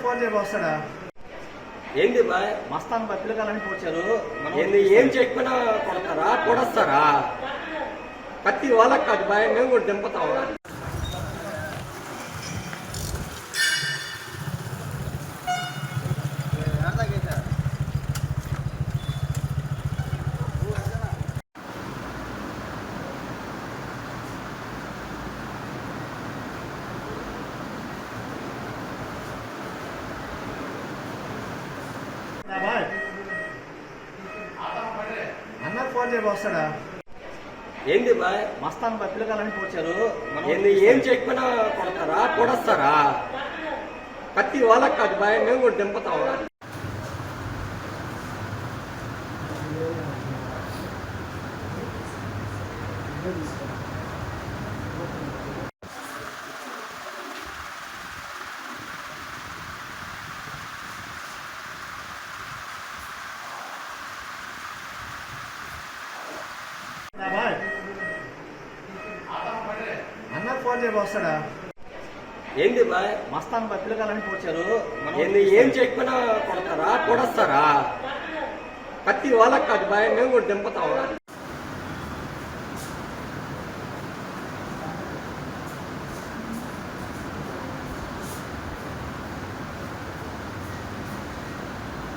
చేయబో వస్తాడా? ఏంది బాయ్? మస్తాన్ వచ్చారు మనం ఏంది ఏం చేయకపోయినా కొడతారా? కొడస్తారా? కత్తి వాళ్ళకి కాదు బాయ్ మేము కూడా దింపుతాం నా బాయ్ ఫోన్ వస్తాడా? ఏంది బాయ్? మస్తాన్ వచ్చారు మనం ఏంది ఏం చేయకపోయినా కొడతారా? కొడస్తారా? కత్తి వాళ్ళకి కాదు బాయ్ మేము కూడా దింపుతాం నా బాయ్ అన్న ఫోన్ వస్తాడా? ఏంది బాయ్? మస్తాన్ బాయ్ పిల్లకాలని వచ్చారు మనం ఏంది ఏం చేయకపోయినా కొడతారా? కొడస్తారా? కత్తి వాళ్ళకి కాదు బాయ్ మేము కూడా దింపుతాం